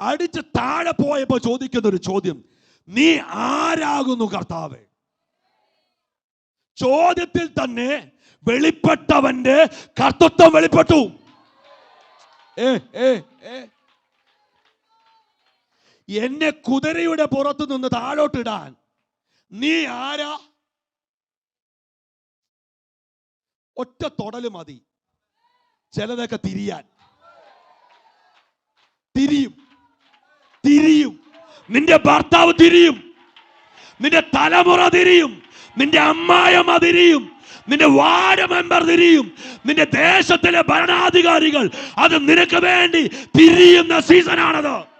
അടിച്ച് താഴെ പോയപ്പോ ചോദിക്കുന്ന ഒരു ചോദ്യം. നീ ആരാകുന്നു കർത്താവ്? ചോദ്യത്തിൽ തന്നെ വെളിപ്പെട്ടവന്റെ കർത്തൃത്വം വെളിപ്പെട്ടു. ഏ ഏ ഏ. എന്നെ കുതിരയുടെ പുറത്തു നിന്ന് താഴോട്ടിടാൻ നീ ആരാ? ഒറ്റ തൊടൽ മതി. ചിലതൊക്കെ തിരിയാൻ. തിരിയും. തിരിയും. നിന്റെ ഭർത്താവ് തിരിയും. നിന്റെ തലമുറ തിരിയും. നിന്റെ അമ്മായമ്മ തിരിയും. നിന്റെ വാർഡ് മെമ്പർ തിരിയും. നിന്റെ ദേശത്തിലെ ഭരണാധികാരികൾ അത് നിനക്ക് വേണ്ടി തിരിയുന്ന സീസണാണത്.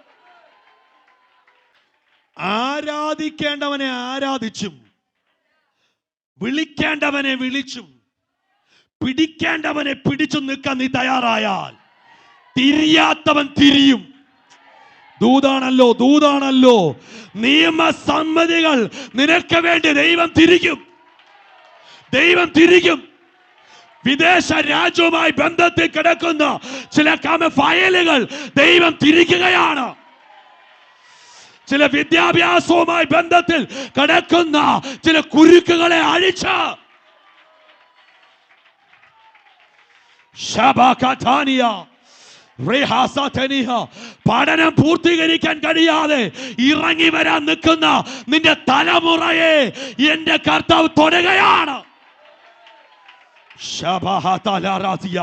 ആരാധിക്കേണ്ടവനെ ആരാധിച്ചും വിളിക്കേണ്ടവനെ വിളിച്ചും പിടിക്കേണ്ടവനെ പിടിച്ചു നിൽക്കാൻ നീ തയ്യാറായാൽ തിരിയാത്തവൻ തിരിയും. ദൂതാണല്ലോ ദൂതാണല്ലോ. നിയമസമ്മതികൾ നിനക്ക് വേണ്ടി ദൈവം തിരിക്കും. ദൈവം തിരിക്കും. വിദേശ രാജ്യവുമായി ബന്ധത്തിൽ കിടക്കുന്ന ചില കാമ ഫയലുകൾ ദൈവം തിരിക്കുകയാണ്. ചില വിദ്യാഭ്യാസവുമായി ബന്ധത്തിൽ കിടക്കുന്ന ചില കുരുക്കുകളെ അഴിച്ച്. ശബകഥാനിയ റിഹാസതനിഹ. പഠനം പൂർത്തീകരിക്കാൻ കഴിയാതെ ഇറങ്ങി വരാൻ നിൽക്കുന്ന നിന്റെ തലമുറയെ എന്റെ കർത്താവ് ശബഹതലറാസിയ.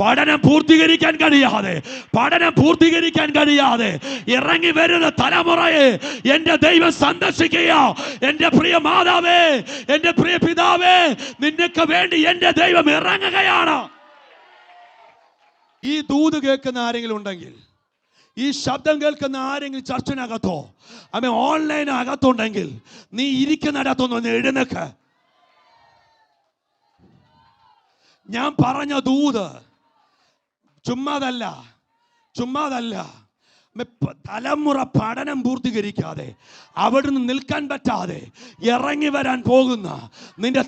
പഠനം പൂർത്തീകരിക്കാൻ കഴിയാതെ പഠനം പൂർത്തീകരിക്കാൻ കഴിയാതെ ഇറങ്ങി വരുന്ന തലമുറയെ എന്റെ ദൈവം സന്ദർശിക്കുക എന്റെ പ്രിയ മാതാവേ എന്റെ പ്രിയ പിതാവേ നിനക്ക് വേണ്ടി എന്റെ ദൈവം ഇറങ്ങുകയാണ് ഈ ദൂത് കേൾക്കുന്ന ആരെങ്കിലും ഉണ്ടെങ്കിൽ ഈ ശബ്ദം കേൾക്കുന്ന ആരെങ്കിലും ചർച്ചിനകത്തോ അമ്മ ഓൺലൈൻ അകത്തുണ്ടെങ്കിൽ നീ ഇരിക്കുന്നിടത്തൊന്നും എഴുന്നേക്ക്. ഞാൻ പറഞ്ഞ ദൂത് ചുമ്മാതല്ല ചുമ്മാതല്ല. തലമുറ പഠനം പൂർത്തീകരിക്കാതെ അവിടുന്ന് നിൽക്കാൻ പറ്റാതെ ഇറങ്ങി വരാൻ പോകുന്ന നിന്റെ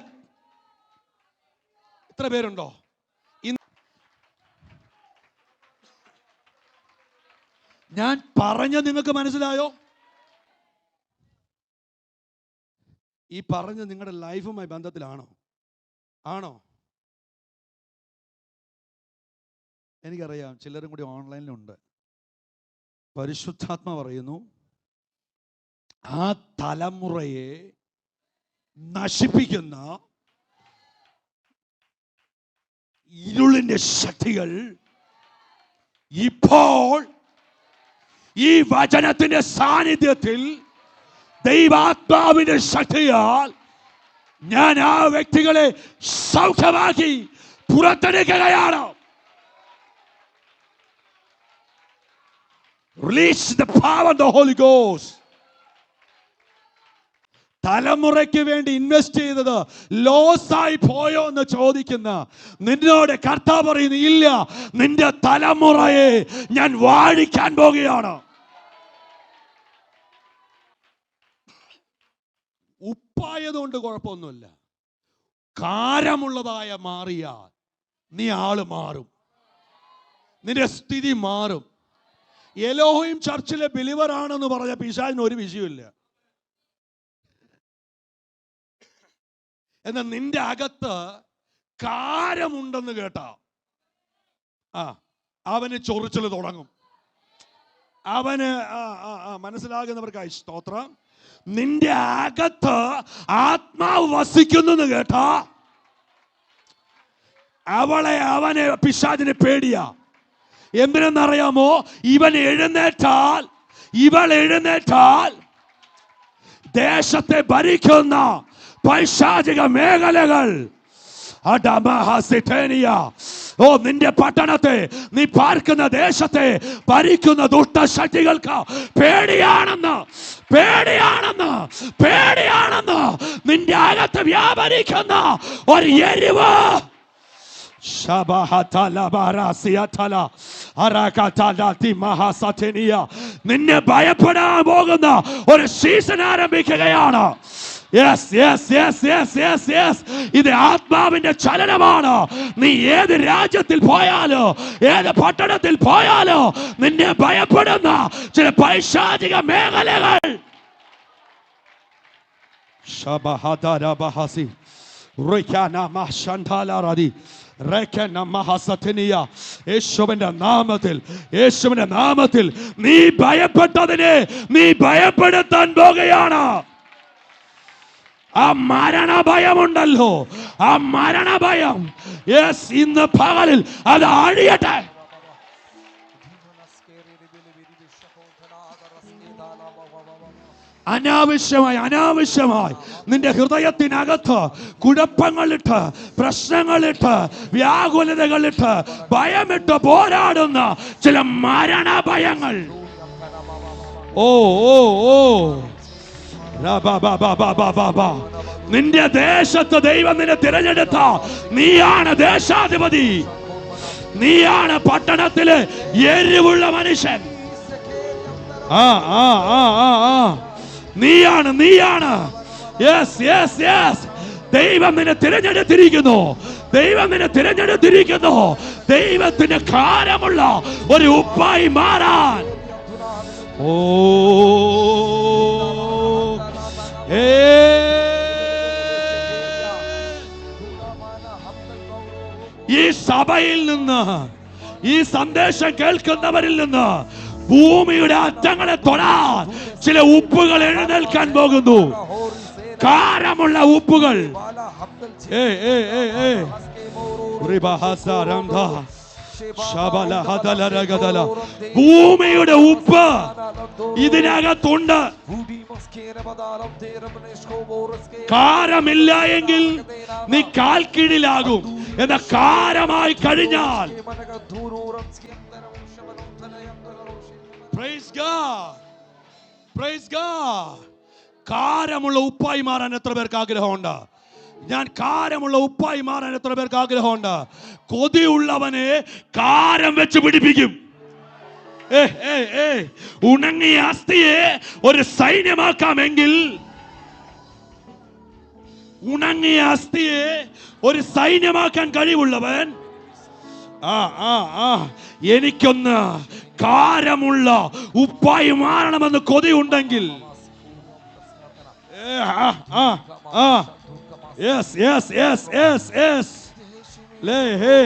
എത്ര പേരുണ്ടോ? ഞാൻ പറഞ്ഞ നിങ്ങൾക്ക് മനസ്സിലായോ? ഈ പറഞ്ഞ നിങ്ങളുടെ ലൈഫുമായി ബന്ധത്തിലാണോ? ആണോ? എനിക്കറിയാം ചിലരും കൂടി ഓൺലൈനിലുണ്ട്. പരിശുദ്ധാത്മ പറയുന്നു ആ തലമുറയെ നശിപ്പിക്കുന്ന ഇരുളിന്റെ ശക്തികൾ ഇപ്പോൾ ഈ വചനത്തിന്റെ സാന്നിധ്യത്തിൽ ദൈവാത്മാവിന്റെ ശക്തിയാൽ ഞാൻ ആ വ്യക്തികളെ സൗഖ്യമാക്കി പുറത്തെടുക്കുകയാണ്. Release the power the Holy Ghost തലമുറയ്ക്ക് വേണ്ടി ഇൻവെസ്റ്റ് ചെയ്തത് ലോസ് ആയി പോയോ എന്ന് ചോദിക്കുന്ന നിന്നോട് കർത്താവ് പറയുന്നു ഇല്ല നിന്റെ തലമുറയെ ഞാൻ വാഴിക്കാൻ പോകുകയാണ്. ഉപ്പായതുകൊണ്ട് കുഴപ്പമൊന്നുമില്ല. കാരമുള്ളതായ മാറിയാൽ നീ ആൾ മാറും. നിന്റെ സ്ഥിതി മാറും. എലോഹയും ചർച്ചിലെ ബിലിവർ ആണെന്ന് പറഞ്ഞ പിശാചിന് ഒരു വിഷയമില്ല എന്നാൽ നിന്റെ അകത്ത് കാരമുണ്ടെന്ന് കേട്ടാ. ആ അവന് ചൊറിച്ചൽ തുടങ്ങും. അവന് മനസ്സിലാകുന്നവർക്കായി സ്തോത്രം. നിന്റെ അകത്ത് ആത്മാവ് വസിക്കുന്നു കേട്ടാ. അവളെ അവനെ പിശാചിനെ പേടിയാ. എന്തിനെന്നറിയാമോ? ഇവൻ എഴുന്നേറ്റാൽ ഇവൾ എഴുന്നേറ്റാൽ ദേശത്തെ ഭരിക്കുന്ന പൈശാചിക മേഖലകൾ. ഓ നിന്റെ പട്ടണത്തെ നീ പാർക്കുന്ന ദേശത്തെ ഭരിക്കുന്ന ദുഷ്ടശക്തികൾക്ക് പേടിയാണെന്ന് പേടിയാണെന്ന് പേടിയാണെന്ന് നിന്റെ അകത്ത് വ്യാപരിക്കുന്ന ഒരു എരിവ്. നിന്നെ ഭയപ്പെടാൻ പോകുന്ന ഒരു സീസൺ ആരംഭിക്കുകയാണ് yes yes yes yes yes yes ഇത് ആത്മാവിന്റെ ചലനമാണ്. നീ ഏത് രാജ്യത്തിൽ പോയാലോ ഏത് പട്ടണത്തിൽ പോയാലോ നിന്നെ ഭയപ്പെടുന്ന ചില പൈശാചിക മേഖലകൾ. ശബഹദരബഹസി. യേശുവിന്റെ നാമത്തിൽ യേശുവിന്റെ നാമത്തിൽ നീ ഭയപ്പെട്ടതിനെ നീ ഭയപ്പെടുത്താൻ പോകുകയാണ്. ആ മരണ ഭയമുണ്ടല്ലോ ആ മരണ ഭയം യെസ് ഇന്ന് പകലിൽ അത് അഴിയട്ടെ. അനാവശ്യമായി അനാവശ്യമായി നിന്റെ ഹൃദയത്തിനകത്ത് കുഴപ്പങ്ങളിട്ട് പ്രശ്നങ്ങളിട്ട് വ്യാകുലതകളിട്ട് ഭയമിട്ട് പോരാടുന്ന ചില മരണ ഭയങ്ങൾ ഓ ഓ ഓ. നിന്റെ ദേശത്ത് ദൈവം നിന്നെ തിരഞ്ഞെടുത്ത. നീയാണ് ദേശാധിപതി. നീയാണ് പട്ടണത്തിലെ എരിവുള്ള മനുഷ്യൻ. ആ ആ ആ ആ നീയാണ് നീയാണ്. യെസ് യെസ് യെസ് ദൈവം നിന്നെ തിരഞ്ഞെടുത്തിരിക്കുന്നു. ദൈവം നിന്നെ തിരഞ്ഞെടുത്തിരിക്കുന്നു. ദൈവത്തിന് കാരമുള്ള ഒരു ഉപ്പായി മാറാൻ. ഓ. ഈ സഭയിൽ നിന്ന് ഈ സന്ദേശം കേൾക്കുന്നവരിൽ നിന്ന് ഭൂമിയുടെ അറ്റങ്ങളെ തൊടാൻ ചില ഉപ്പുകൾ എഴുന്നേൽക്കാൻ പോകുന്നു. കാരമുള്ള ഉപ്പുകൾ. ഏ ഏ ഏ ഏ. ഭൂമിയുടെ ഉപ്പ്. ഇതിനകത്തുണ്ട്. കാരമില്ല എങ്കിൽ നീ കാൽക്കീഴിലാകും എന്ന കാരമായി കഴിഞ്ഞാൽ. കാരമുള്ള ഉപ്പായി മാറാൻ എത്ര പേർക്ക് ആഗ്രഹമുണ്ട്? ഞാൻ കാരമുള്ള ഉപ്പായി മാറാൻ എത്ര പേർക്ക് ആഗ്രഹമുണ്ട്? കൊതിയുള്ളവനെ കാരം വെച്ച് പിടിപ്പിക്കും. ഉണങ്ങിയ അസ്ഥിയെ ഒരു സൈന്യമാക്കാമെങ്കിൽ ഉണങ്ങിയ അസ്ഥിയെ ഒരു സൈന്യമാക്കാൻ കഴിവുള്ളവൻ ആ ആ ആ എനിക്കൊന്ന് കാരമുള്ള ഉപ്പായി മാറണമെന്ന് കൊതിയുണ്ടെങ്കിൽ ആ, ആ, ആ. Yes yes yes yes hey.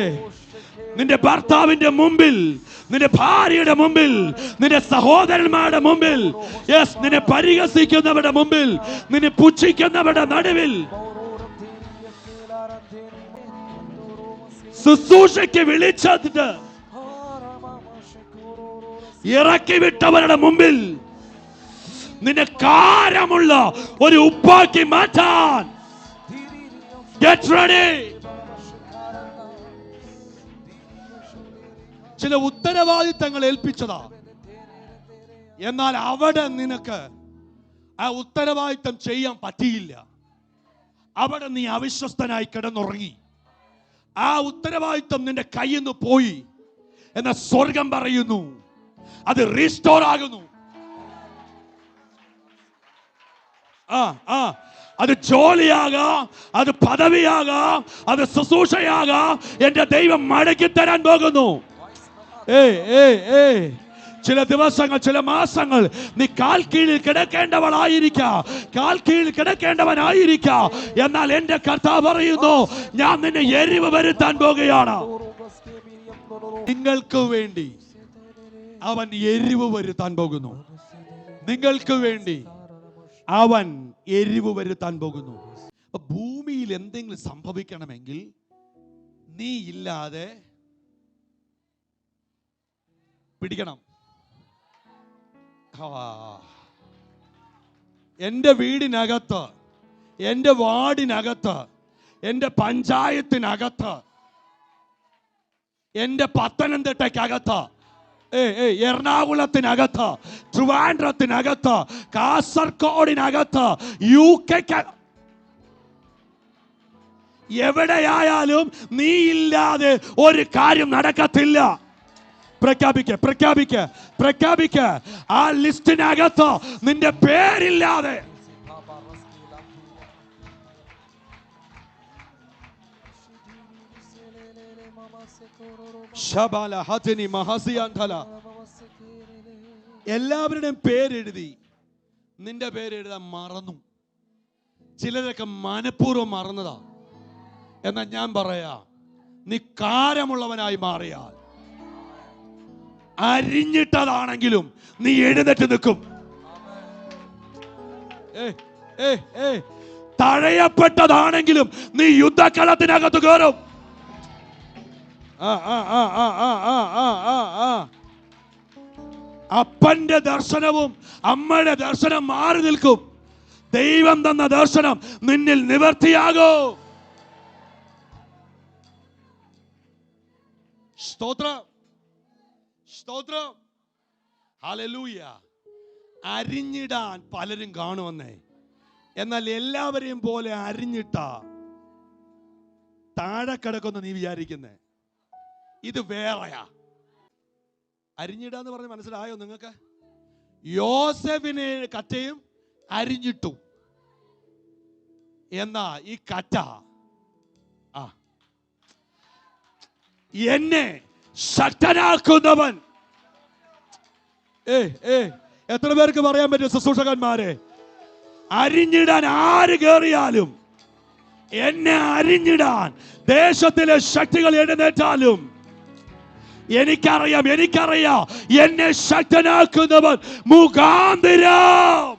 നിന്റെ ഭർത്താവിന്റെ മുമ്പിൽ നിന്റെ ഭാര്യയുടെ മുമ്പിൽ നിന്റെ സഹോദരന്മാരുടെ മുമ്പിൽ യെസ് നിന്നെ പരിഹസിക്കുന്നവരുടെ മുമ്പിൽ നിന്നെ പുച്ഛിക്കുന്നവരുടെ നടുവിൽ ശുശ്രൂഷയ്ക്ക് വിളിച്ചിട്ട് ഇറക്കി വിട്ടവരുടെ മുമ്പിൽ നിന്നെ കാരമുള്ള ഒരു ഉപ്പാക്കി മാറ്റാൻ ഗെറ്റ് ready. ചില ഉത്തരവാദിത്തങ്ങൾ ഏൽപ്പിച്ചതാ. എന്നാൽ അവിടെ നിനക്ക് ആ ഉത്തരവാദിത്തം ചെയ്യാൻ പറ്റിയില്ല. അവിടെ നീ അവിശ്വസ്തനായി കിടന്നുറങ്ങി. ആ ഉത്തരവാദിത്തം നിന്റെ കയ്യിൽ നിന്ന് പോയി. എന്ന സ്വർഗം പറയുന്നു. അത് റീസ്റ്റോർ ആകുന്നു. ആ ആ. അത് ജോലിയാകാം അത് പദവിയാകാം അത് ശുശ്രൂഷയാകാം. എന്റെ ദൈവം മടക്കി തരാൻ പോകുന്നു. ഏ ഏ ഏ ചില ദിവസങ്ങൾ ചില മാസങ്ങൾ നീ കാൽ കീഴിൽ കിടക്കേണ്ടവളായിരിക്കാം. കാൽ കീഴിൽ കിടക്കേണ്ടവനായിരിക്കാം. എന്നാൽ എന്റെ കർത്താവ് പറയുന്നു ഞാൻ നിന്നെ എരിവ് വരുത്താൻ പോകുകയാണ്. നിങ്ങൾക്ക് വേണ്ടി അവൻ എരിവ് വരുത്താൻ പോകുന്നു. നിങ്ങൾക്ക് വേണ്ടി അവൻ എരിവ് വരുത്താൻ പോകുന്നു. ഭൂമിയിൽ എന്തെങ്കിലും സംഭവിക്കണമെങ്കിൽ നീ ഇല്ലാതെ പിടിക്കണം. എന്റെ വീടിനകത്ത് എന്റെ വാർഡിനകത്ത് എന്റെ പഞ്ചായത്തിനകത്ത് എന്റെ പത്തനംതിട്ടയ്ക്കകത്ത് എറണാകുളത്തിനകത്ത് ട്രിവാൻഡ്രത്തിനകത്ത് കാസർഗോഡിനകത്ത് യു കെ എവിടെയായാലും നീ ഇല്ലാതെ ഒരു കാര്യം നടക്കത്തില്ല. പ്രഖ്യാപിക്ക പ്രഖ്യാപിക്ക പ്രഖ്യാപിക്ക. ആ ലിസ്റ്റിനകത്ത് നിന്റെ പേരില്ലാതെ ശബാല ഹജനി മഹസിയാന്തല. എല്ലാവരുടെയും പേരെഴുതി. നിന്റെ പേരെഴുതാൻ മറന്നു. ചിലരൊക്കെ മനഃപൂർവം മറന്നതാ. എന്നാ ഞാൻ പറയാ നീ കാരമുള്ളവനായി മാറിയാൽ. അരിഞ്ഞിട്ടതാണെങ്കിലും നീ എഴുന്നേറ്റ് നിൽക്കും. തഴയപ്പെട്ടതാണെങ്കിലും നീ യുദ്ധക്കളത്തിനകത്ത് കയറും. അപ്പന്റെ ദർശനവും അമ്മയുടെ ദർശനം മാറി നിൽക്കും. ദൈവം തന്ന ദർശനം നിന്നിൽ നിവർത്തിയാകോ. സ്തോത്രം. സ്തോത്രം. ഹലലൂയ അരിഞ്ഞിടാൻ പലരും കാണുമെന്നേ. എന്നാൽ എല്ലാവരെയും പോലെ അരിഞ്ഞിട്ട. താഴെ കിടക്കുന്ന നീ വിചാരിക്കുന്നേ. ഇത് വേറെയാ. അരിഞ്ഞിടാന്ന് പറഞ്ഞ് മനസ്സിലായോ നിങ്ങൾക്ക്? യോസഫിനെ കറ്റയും അരിഞ്ഞിട്ടു. എന്നാ ഈ കറ്റ ആ. എന്നെ ശക്തനാക്കുന്നവൻ. ഏ ഏ എത്ര പേർക്ക് പറയാൻ പറ്റും ശുശ്രൂഷകന്മാരെ? അരിഞ്ഞിടാൻ ആര് കേറിയാലും എന്നെ അരിഞ്ഞിടാൻ ദേശത്തിലെ ശക്തികൾ എഴുന്നേറ്റാലും എനിക്കറിയാം എനിക്കറിയാം. എന്നെ ശക്തനാക്കുന്നവൻ മുഖാന്തിരം.